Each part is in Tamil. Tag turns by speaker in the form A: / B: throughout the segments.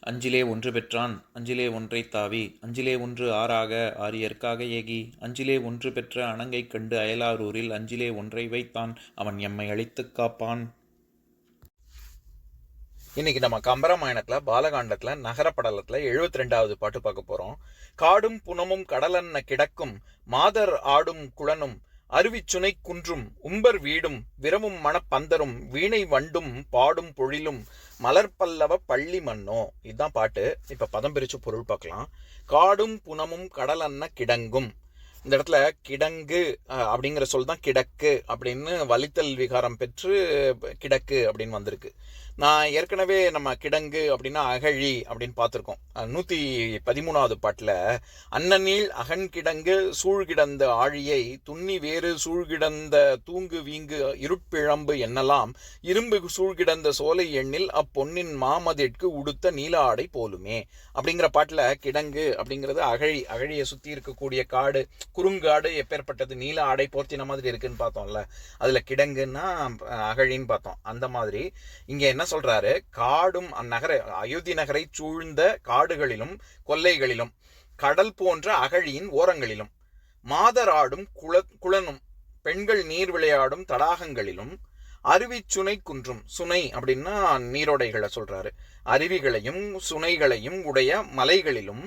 A: அஞ்சிலே ஒன்று பெற்றான் அஞ்சிலே ஒன்றை தாவி அஞ்சிலே ஒன்று ஆறாக ஆரியர்க்காக ஏகி அஞ்சிலே ஒன்று பெற்ற அணங்கைக் கண்டு அயலாரூரில் அஞ்சிலே ஒன்றை வைத்தான் அவன் எம்மை அழித்துக் காப்பான்.
B: இன்னைக்கு நம்ம கம்பராமாயணத்துல பாலகாண்டத்துல நகரப்படலத்தில் எழுபத்தி ரெண்டாவது பாட்டு பார்க்க போறோம். காடும் புனமும் கடலன்ன கிடக்கும் மாதர் ஆடும் குளனும் அருவிச்சுனை குன்றும் உம்பர் வீடும் விரமும் மணப்பந்தரும் வீணை வண்டும் பாடும் பொழிலும் மலர்பல்லவ பள்ளி மன்னோ. இதுதான் பாட்டு. இப்ப பதம் பிரிச்சு பொருள் பார்க்கலாம். காடும் புனமும் கடலன்ன கிடங்கும். இந்த இடத்துல கிடங்கு அப்படிங்கிற சொல் தான் கிடக்கு அப்படின்னு வலித்தல் விகாரம் பெற்று கிடக்கு அப்படின்னு வந்திருக்கு. நான் ஏற்கனவே நம்ம கிடங்கு அப்படின்னா அகழி அப்படின்னு பார்த்துருக்கோம். நூற்றி பதிமூணாவது பாட்டில் அன்னநீள் அகன் கிடங்கு சூழ்கிடந்த ஆழியை துண்ணி வேறு சூழ்கிடந்த தூங்கு வீங்கு இருட்பிழம்பு என்னலாம் இரும்பு சூழ்கிடந்த சோலை எண்ணில் அப்பொன்னின் மாமதிற்கு உடுத்த நீல ஆடை போலுமே அப்படிங்கிற பாட்டில் கிடங்கு அப்படிங்கிறது அகழி அகழியை சுற்றி இருக்கக்கூடிய காடு குறுங்காடு எப்பேற்பட்டது நீல ஆடை போர்த்தின மாதிரி இருக்குன்னு பார்த்தோம்ல. அதில் கிடங்குன்னா அகழின்னு பார்த்தோம். அந்த மாதிரி. இங்கே என்ன சொல்றாரு? காடும் அந்நகர அயோத்தி நகரை சூழ்ந்த காடுகளிலும் கொல்லைகளிலும் கடல் போன்ற அகழியின் ஓரங்களிலும் மாதராடும் குள குளனும் பெண்கள் நீர் விளையாடும் தடாகங்களிலும் அருவி சுனை குன்றும் சுனை அப்படின்னா நீரோடைகளை சொல்றாரு. அருவிகளையும் சுனைகளையும் உடைய மலைகளிலும்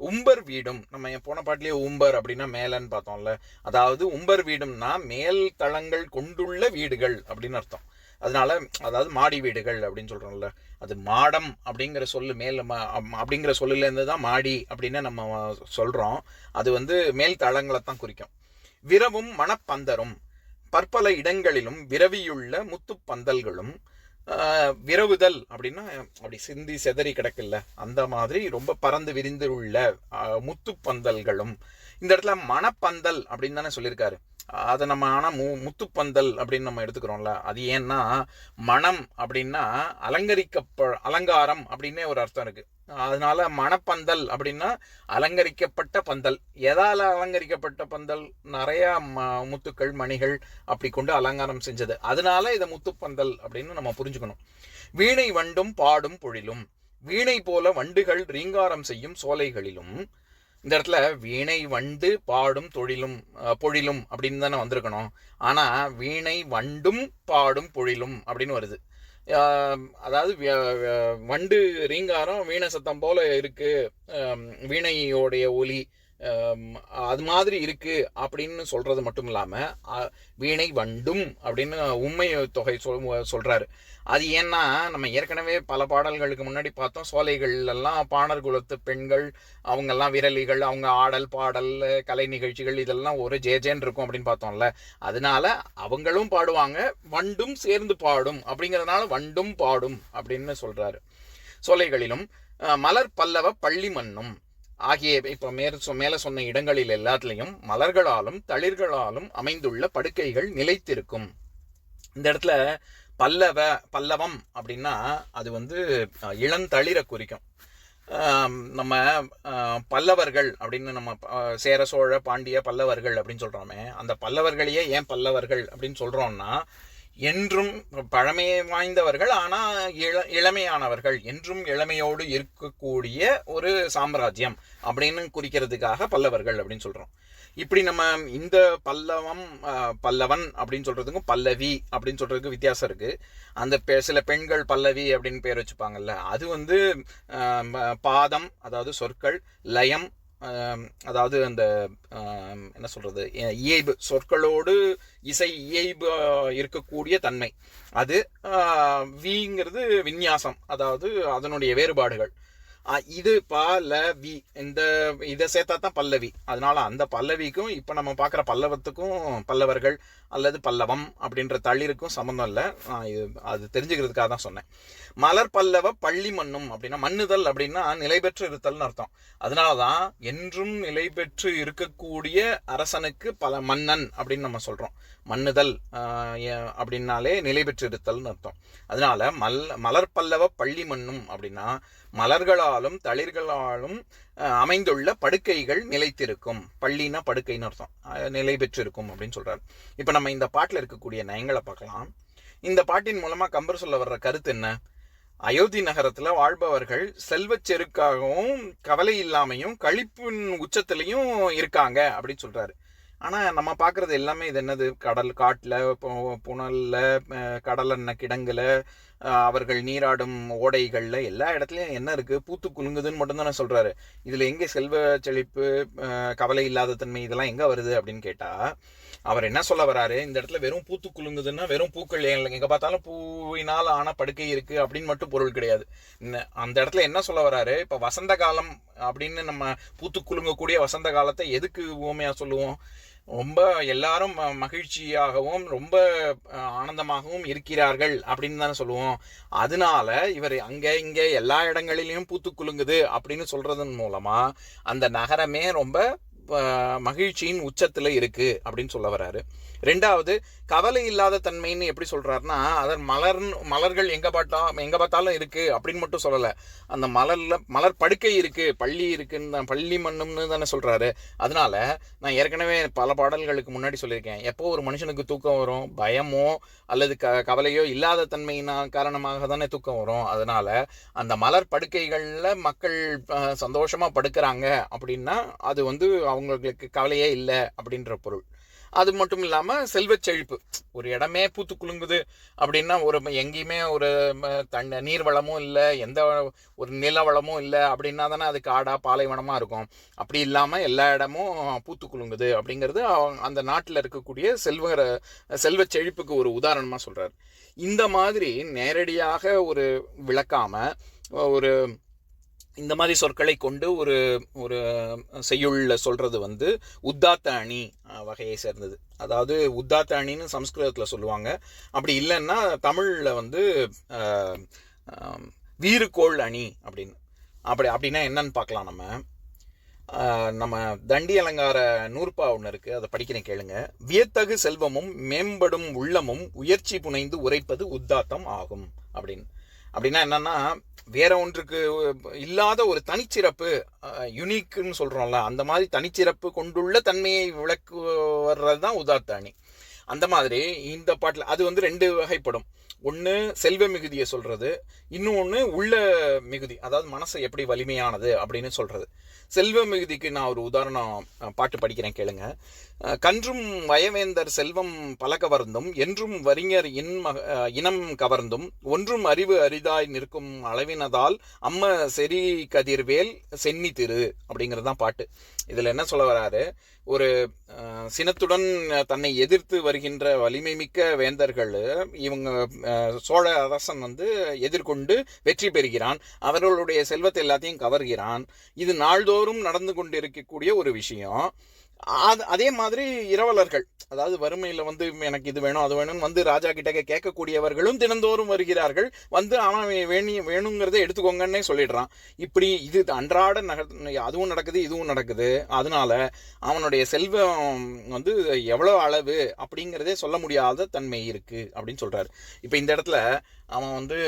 B: உம்பர் வீடும் நம்ம போன பாட்டிலேயே உம்பர் அப்படின்னா மேலன்னு பார்த்தோம்ல அதாவது உம்பர் வீடும்னா மேல் தளங்கள் கொண்டுள்ள வீடுகள் அப்படின்னு அர்த்தம். அதனால அதாவது மாடி வீடுகள் அப்படின்னு சொல்கிறோம்ல அது மாடம் அப்படிங்கிற சொல்லு மேல் ம- அம்- அப்படிங்கிற சொல்லுலேருந்து தான் மாடி அப்படின்னு நம்ம சொல்கிறோம் அது வந்து மேல் தளங்களை தான் குறிக்கும். விரவும் மணப்பந்தரும் பற்பல இடங்களிலும் விரவியுள்ள முத்துப்பந்தல்களும் விரவுதல் அப்படின்னா அப்படி சிந்தி செதறி கிடக்குல்ல அந்த மாதிரி ரொம்ப பறந்து விரிந்து உள்ள முத்துப்பந்தல்களும் இந்த இடத்துல மணப்பந்தல் அப்படின்னு தானே சொல்லியிருக்காரு. அதை நம்ம ஆனால் மு முத்துப்பந்தல் அப்படின்னு நம்ம எடுத்துக்கிறோம்ல. அது ஏன்னா மணம் அப்படின்னா அலங்கரிக்கப்ப அலங்காரம் அப்படின்னே ஒரு அர்த்தம் இருக்குது அதனால மணப்பந்தல் அப்படின்னா அலங்கரிக்கப்பட்ட பந்தல். எதால் அலங்கரிக்கப்பட்ட பந்தல்? நிறையா ம- முத்துக்கள் மணிகள் அப்படி கொண்டு அலங்காரம் செஞ்சது. அதனால இதை முத்துப்பந்தல் அப்படின்னு நம்ம புரிஞ்சுக்கணும். வீணை வண்டும் பாடும் பொழிலும் வீணை போல வண்டுகள் ரீங்காரம் செய்யும் சோலைகளிலும் இந்த இடத்துல வீணை வண்டு பாடும் தொழிலும் பொழிலும் அப்படின்னு தானே வந்திருக்கணும். ஆனால் வீணை வண்டும் பாடும் பொழிலும் அப்படின்னு வருது. அதாவது வண்டு ரீங்காரம் வீணை சத்தம் போல இருக்கு. வீணையோடைய ஒலி அது மாதிரி இருக்கு அப்படின்னு சொல்றது மட்டும் இல்லாம வீணை வண்டும் அப்படின்னு உண்மை தொகை சொல் சொல்றாரு. அது ஏன்னா நம்ம ஏற்கனவே பல பாடல்களுக்கு முன்னாடி பார்த்தோம். சோலைகள்லாம் பாணர் குலத்து பெண்கள் அவங்கெல்லாம் விரலிகள் அவங்க ஆடல் பாடல் கலை நிகழ்ச்சிகள் இதெல்லாம் ஒரு ஜேஜேன்னு இருக்கும் அப்படின்னு பார்த்தோம்ல. அதனால அவங்களும் பாடுவாங்க வண்டும் சேர்ந்து பாடும் அப்படிங்கிறதுனால வண்டும் பாடும் அப்படின்னு சொல்றாரு. சோலைகளிலும் மலர் பல்லவ பள்ளி மண்ணும் ஆகிய இப்ப மேல சொ- மேலே சொன்ன இடங்களில் எல்லாத்துலயும் மலர்களாலும் தளிர்களாலும் அமைந்துள்ள படுக்கைகள் நிலைத்திருக்கும். இந்த இடத்துல பல்லவ பல்லவம் அப்படின்னா அது வந்து இளந்தளிரை குறிக்கும். நம்ம பல்லவர்கள் அப்படின்னு நம்ம சேர சோழ பாண்டிய பல்லவர்கள் அப்படின்னு சொல்றோமே அந்த பல்லவர்களையே ஏன் பல்லவர்கள் அப்படின்னு சொல்றோம்னா என்றும் பழமை வாய்ந்தவர்கள் ஆனால் இள இளமையானவர்கள். என்றும் இளமையோடு இருக்கக்கூடிய ஒரு சாம்ராஜ்யம் அப்படின்னு குறிக்கிறதுக்காக பல்லவர்கள் அப்படின்னு சொல்கிறோம் இப்படி நம்ம இந்த பல்லவம் பல்லவன் அப்படின்னு சொல்கிறதுக்கும் பல்லவி அப்படின்னு சொல்கிறதுக்கு வித்தியாசம் இருக்குது அந்த பெ- சில பெண்கள் பல்லவி அப்படின்னு பேர் வச்சுப்பாங்கல்ல அது வந்து பாதம் அதாவது சொற்கள் லயம் அதாவது அந்த என்ன சொல்கிறது இயைபு சொற்களோடு இசை இயைபு இருக்கக்கூடிய தன்மை. அது விங்கிறது விந்யாசம் அதாவது அதனுடைய வேறுபாடுகள். இது பல்லவி. இந்த இதை சேர்த்தா தான் பல்லவி. அதனால அந்த பல்லவிக்கும் இப்போ நம்ம பார்க்குற பல்லவத்துக்கும் பல்லவர்கள் அல்லது பல்லவம் அப்படின்ற தளிருக்கும் சம்மந்தம் இல்லை. இது அது தெரிஞ்சுக்கிறதுக்காக தான் சொன்னேன். மலர் பல்லவ பள்ளி மண்ணும் அப்படின்னா மண்ணுதல் அப்படின்னா நிலை பெற்று இருத்தல்னு அர்த்தம். அதனால தான் என்றும் நிலை பெற்று இருக்கக்கூடிய அரசனுக்கு பல மன்னன் அப்படின்னு நம்ம சொல்கிறோம் மண்ணுதல் அப்படின்னாலே நிலை பெற்று இருத்தல்னு அர்த்தம். அதனால மல் மலர் பல்லவ பள்ளி மண்ணும் அப்படின்னா மலர்களாலும் தளிர்களாலும் அமைந்துள்ள படுக்கைகள் நிலைத்திருக்கும். பள்ளினா படுக்கைன்னு அர்த்தம். நிலை பெற்றிருக்கும் அப்படின்னு சொல்றாரு. இப்போ நம்ம இந்த பாட்டில் இருக்கக்கூடிய நயங்களை பார்க்கலாம். இந்த பாட்டின் மூலமா கம்பர் சொல்ல வர்ற கருத்து என்ன? அயோத்தி நகரத்துல வாழ்பவர்கள் செல்வச் செருக்காகவும் கவலை இல்லாமையும் கழிப்பின் உச்சத்துலேயும் இருக்காங்க அப்படின்னு சொல்றாரு. ஆனா நம்ம பார்க்குறது எல்லாமே இது என்னது? கடல் காட்டுல புனலில் புனல்ல கிடங்கில் அவர்கள் நீராடும் ஓடைகளில் எல்லா இடத்துலையும் என்ன இருக்குது பூத்து குலுங்குதுன்னு மட்டும் சொல்கிறாரு இதில் எங்கே செல்வ செழிப்பு கவலை இல்லாத தன்மை இதெல்லாம் எங்கே வருது அப்படின்னு கேட்டால் அவர் என்ன சொல்ல வராரு? இந்த இடத்துல வெறும் பூத்து குலுங்குதுன்னா வெறும் பூக்கள் எங்கே பார்த்தாலும் பூவினால் ஆன படுக்கை இருக்குது அப்படின்னு மட்டும் பொருள் கிடையாது. அந்த இடத்துல என்ன சொல்ல வராரு? இப்போ வசந்த காலம் அப்படின்னு நம்ம பூத்து குலுங்கக்கூடிய வசந்த காலத்தை எதுக்கு ஊமையாக சொல்லுவோம்? ரொம்ப எல்லாரும் மகிழ்ச்சியாகவும் ரொம்ப ஆனந்தமாகவும் இருக்கிறார்கள் அப்படின்னு தானே சொல்லுவோம். அதனால இவர் அங்கே இங்கே எல்லா இடங்களிலையும் பூத்து குலுங்குது அப்படின்னு சொல்கிறதன் மூலமாக அந்த நகரமே ரொம்ப மகிழ்ச்சியின் உச்சத்தில் இருக்கு அப்படின்னு சொல்ல வராரு. ரெண்டாவது கவலை இல்லாத தன்மைன்னு எப்படி சொல்றாருன்னா அதன் மலர் மலர்கள் எங்க பார்த்தா எங்க பார்த்தாலும் இருக்கு அப்படின்னு மட்டும் சொல்லலை. அந்த மலர்ல மலர் படுக்கை இருக்கு பள்ளி இருக்குன்னு தான் பள்ளி மண்ணும்னு தானே சொல்றாரு. அதனால நான் ஏற்கனவே பல பாடல்களுக்கு முன்னாடி சொல்லியிருக்கேன். எப்போ ஒரு மனுஷனுக்கு தூக்கம் வரும்? பயமோ அல்லது க கவலையோ இல்லாத தன்மையினா காரணமாக தானே தூக்கம் வரும். அதனால அந்த மலர் படுக்கைகளில் மக்கள் சந்தோஷமாக சந்தோஷமா படுக்கிறாங்க அப்படின்னா அது வந்து அவங்களுக்கு கவலையே இல்லை அப்படின்ற பொருள். அது மட்டும் இல்லாமல் செல்வ செழிப்பு. ஒரு இடமே பூத்து குலுங்குது அப்படின்னா ஒரு எங்கேயுமே ஒரு ம, தண்ண நீர் வளமும் இல்லை எந்த ஒரு நில வளமும் இல்லை அப்படின்னா தானே அது காடா பாலைவனமாக இருக்கும். அப்படி இல்லாமல் எல்லா இடமும் பூத்து குலுங்குது அப்படிங்கிறது அவங்க- அந்த நாட்டில் இருக்கக்கூடிய செல்வ செல்வச் செழிப்புக்கு ஒரு உதாரணமாக சொல்கிறார் இந்த மாதிரி நேரடியாக ஒரு விளக்காமல் ஒரு இந்த மாதிரி சொற்களை கொண்டு ஒரு ஒரு செய்யுள்ள சொல்கிறது வந்து உத்தாத்த அணி வகையை சேர்ந்தது. அதாவது உத்தாத்த அணின்னு சம்ஸ்கிருதத்தில் சொல்லுவாங்க. அப்படி இல்லைன்னா தமிழில் வந்து வீறுகோள் அணி அப்படின்னு. அப்படி அப்படின்னா என்னன்னு பார்க்கலாம் நம்ம. நம்ம தண்டி அலங்கார நூற்பா ஒன்று இருக்குது அதை படிக்கிறேன் கேளுங்க. வியத்தகு செல்வமும் மேம்படும் உள்ளமும் உயர்ச்சி புனைந்து உரைப்பது உத்தாத்தம் ஆகும் அப்படின்னு. அப்படின்னா என்னன்னா வேற ஒன்றுக்கு இல்லாத ஒரு தனிச்சிறப்பு யுனிக்குன்னு சொல்கிறோம்ல அந்த மாதிரி தனிச்சிறப்பு கொண்டுள்ள தன்மையை விளக்கு வர்றது தான் உதாத்தாணி அந்த மாதிரி இந்த பாட்டில் அது வந்து ரெண்டு வகைப்படும். ஒன்று செல்வ மிகுதியை இன்னும் இன்னொன்று உள்ள மிகுதி அதாவது மனசு எப்படி வலிமையானது அப்படின்னு சொல்றது. செல்வ மிகுதிக்கு நான் ஒரு உதாரணம் பாட்டு படிக்கிறேன் கேளுங்க. கன்றும் வயவேந்தர் செல்வம் பல கவர்ந்தும் என்றும் வறிஞர் இன்ம இனம் கவர்ந்தும் ஒன்றும் அறிவு அரிதாய் நிற்கும் அளவினதால் அம்ம செரி கதிர்வேல் சென்னி திரு அப்படிங்கிறது தான் பாட்டு. இதில் என்ன சொல்ல வராரு ஒரு சினத்துடன் தன்னை எதிர்த்து வருகின்ற வலிமை மிக்க வேந்தர்கள் இவங்க சோழ அரசன் வந்து எதிர்கொண்டு வெற்றி பெறுகிறான் அவர்களுடைய செல்வத்தை எல்லாத்தையும் கவர்கிறான். இது நாள்தோறும் நடந்து கொண்டிருக்கக்கூடிய ஒரு விஷயம். அது அதே மாதிரி இரவலர்கள். அதாவது வறுமையில் வந்து எனக்கு இது வேணும் அது வேணும்னு வந்து ராஜா கிட்ட கேட்கக்கூடியவர்களும் தினந்தோறும் வருகிறார்கள். வந்து அவன் வேணி வேணுங்கிறத எடுத்துக்கோங்கன்னே சொல்லிடுறான். இப்படி இது அன்றாட நக அதுவும் நடக்குது இதுவும் நடக்குது. அதனால அவனுடைய செல்வம் வந்து எவ்வளோ அளவு அப்படிங்கிறதே சொல்ல முடியாத தன்மை இருக்குது அப்படின்னு சொல்கிறார் இப்போ இந்த இடத்துல அவன் வந்து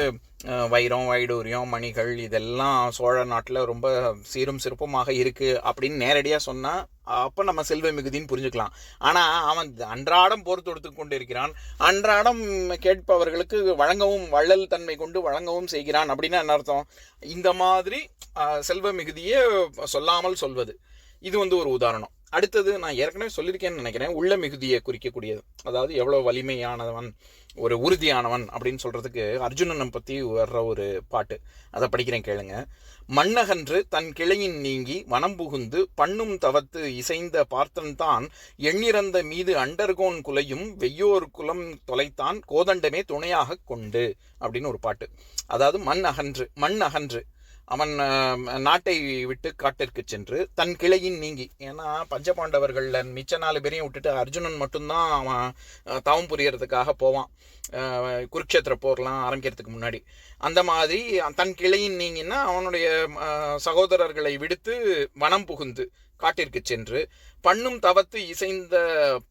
B: வைரம் வைடூரியம் மணிகள் இதெல்லாம் சோழ நாட்டில் ரொம்ப சீரும் சிறப்புமாக இருக்குது அப்படின்னு நேரடியாக சொன்னால் அப்போ நம்ம செல்வ மிகுதின்னு புரிஞ்சுக்கலாம். ஆனால் அவன் அன்றாடம் போர் தொடுத்து கொண்டு இருக்கிறான் அன்றாடம் கேட்பவர்களுக்கு வழங்கவும் வள்ளல் தன்மை கொண்டு வழங்கவும் செய்கிறான் அப்படின்னா என்ன அர்த்தம்? இந்த மாதிரி செல்வ மிகுதியை சொல்லாமல் சொல்வது. இது வந்து ஒரு உதாரணம். அடுத்தது நான் ஏற்கனவே சொல்லியிருக்கேன்னு நினைக்கிறேன் உள்ள மிகுதியை குறிக்கக்கூடியது. அதாவது எவ்வளோ வலிமையானவன் ஒரு உறுதியானவன் அப்படின்னு சொல்கிறதுக்கு அர்ஜுனனை பற்றி வர்ற ஒரு பாட்டு. அதை படிக்கிறேன் கேளுங்க. மண்ணகன்று தன் கிளையின் நீங்கி வனம் புகுந்து பண்ணும் தவத்து இசைந்த பார்த்தன் தான் எண்ணிறந்த மீது அண்டர்கோன் குலையும் வெய்யோர் குலம் தொலைத்தான் கோதண்டமே துணையாக கொண்டு அப்படின்னு ஒரு பாட்டு. அதாவது மண் அகன்று மண் அகன்று அவன் நாட்டை விட்டு காட்டிற்கு சென்று தன் கிளையின் நீங்கி. ஏன்னா பஞ்சபாண்டவர்களில் மிச்ச நாலு பேரையும் விட்டுட்டு அர்ஜுனன் மட்டும்தான் அவன் தவம் புரியறதுக்காக போவான். குருக்ஷேத்திர போர்லாம் ஆரம்பிக்கிறதுக்கு முன்னாடி. அந்த மாதிரி தன் கிளையின் நீங்கின்னா அவனுடைய சகோதரர்களை விடுத்து வனம் புகுந்து காட்டிற்கு சென்று பண்ணும் தவத்து இசைந்த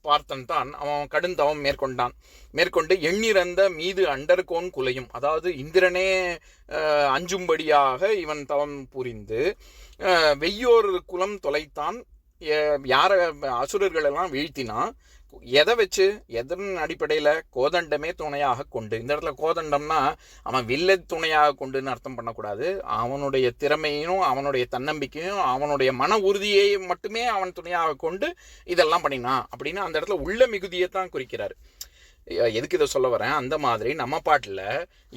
B: பார்த்தன் தான் அவன் கடுந்தவம் மேற்கொண்டான். மேற்கொண்டு எண்ணிறந்த மீது அண்டர்கோன் குலையும். அதாவது இந்திரனே அஞ்சும்படியாக இவன் தவம் புரிந்து வெய்யோர் குலம் தொலைத்தான். யார அசுரர்களெல்லாம் வீழ்த்தினான். எதை வச்சு? எதன் அடிப்படையில் கோதண்டமே துணையாக கொண்டு. இந்த இடத்துல கோதண்டம்னா அவன் வில்ல துணையாக கொண்டுன்னு அர்த்தம் பண்ணக்கூடாது. அவனுடைய திறமையும் அவனுடைய தன்னம்பிக்கையும் அவனுடைய மன உறுதியை மட்டுமே அவன் துணையாக கொண்டு இதெல்லாம் பண்ணினான் அப்படின்னு அந்த இடத்துல உள்ள மிகுதியை தான் குறிக்கிறார். எதுக்கு இதை சொல்ல வரேன்? அந்த மாதிரி நம்ம பாட்டில்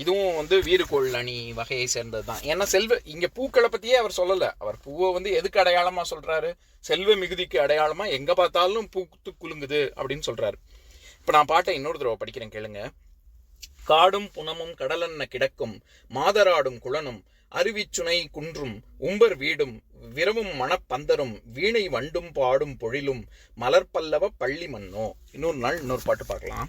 B: இதுவும் வந்து வீறுகோள் அணி வகையை சேர்ந்தது தான் ஏன்னா செல்வ இங்கே பூக்களை பற்றியே அவர் சொல்லலை. அவர் பூவை வந்து எதுக்கு அடையாளமாக சொல்கிறாரு செல்வ மிகுதிக்கு அடையாளமாக எங்கே பார்த்தாலும் பூத்து குலுங்குது அப்படின்னு சொல்கிறாரு இப்போ நான் பாட்டை இன்னொரு தடவை படிக்கிறேன் கேளுங்க. காடும் புனமும் கடலென்ன கிடக்கும்? மாதராடும் குளனும் அருவிச்சுனை குன்றும் உம்பர் வீடும் விரவும் மணப்பந்தரும் வீணை வண்டும் பாடும் பொழிலும் மலர்பல்லவ பள்ளி மன்னோ. இன்னொரு நாள் இன்னொரு பாட்டு பார்க்கலாம்.